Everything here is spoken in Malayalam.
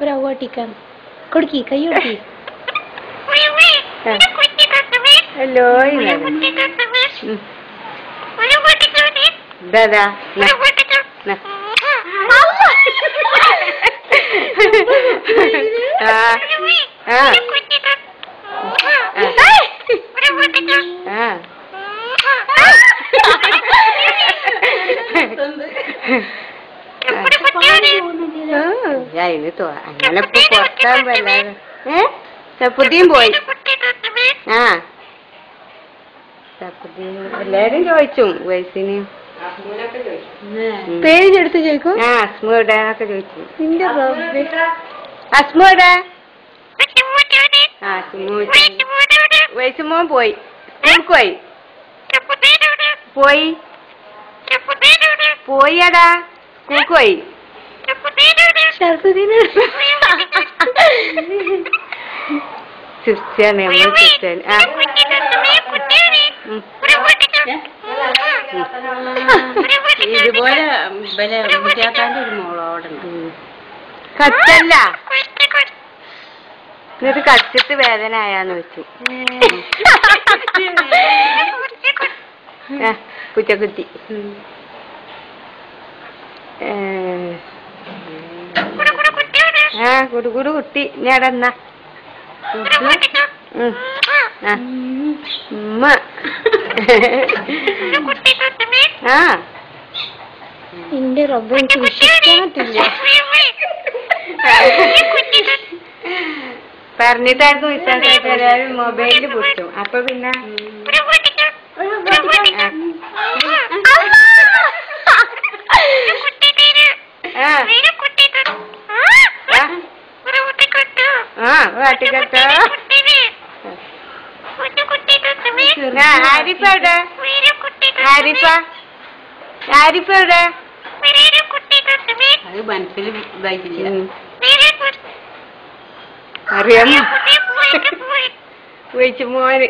ഒരു അവട്ടിക്കാൻ കൊടുക്കി കൈ കൊടുക്കി ഹലോ ദാദാ ആ ആ ആ അതിന് അങ്ങനെ ഇപ്പൊ പുറത്താൻ വല്ലാതെ ഏ സപ്പുദ്ദീൻ പോയി ആ സഫുദ്ദീൻ എല്ലാരും ചോദിച്ചു വയസ്സിന് പേരെടുത്ത് ചോദിക്കും ആ അസ്മയുടെ ഒക്കെ ചോദിച്ചു നിന്റെ റബ്ബേ അസ്മു എവിടെ ആ വയസ്സുമോൻ പോയി സ്കൂൾക്ക് പോയി പോയി പോയടാ സ്കൂൾക്ക് പോയി ഷർഫുദ്ദീന് ക്രിസ്ത്യാനി നമ്മൾ ക്രിസ്ത്യാനി ആ. ഇതുപോലെ പിന്നെ മുറ്റാത്താന്റെ ഒരു മോളോടെ ഉം. കച്ചല്ല എന്നിട്ട് കച്ചിട്ട് വേദന ആയാന്ന് വെച്ചു. കുറ്റക്കുത്തി ഏ. ആ കുടുകുടു കുട്ടി. ഞാടന്ന ആ. ഉമ്മ. ആ. നിന്റെ റബ്ബ എനിക്ക് വിശ്വസിക്കാൻ പറ്റില്ല പറഞ്ഞിട്ടായിരുന്നു വിശ്വാസം എല്ലാവരും മൊബൈലിൽ പൊട്ടും. അപ്പൊ പിന്നെ? കാട്ടിക്കട്ടോ ആരിഫ എവിടെ ആരിഫ? ആരിഫ എവിടെ അത് മനസ്സിൽ ഇതായിട്ടില്ല. ഉം. അറിയാമോ? വിളിച്ചു മോന്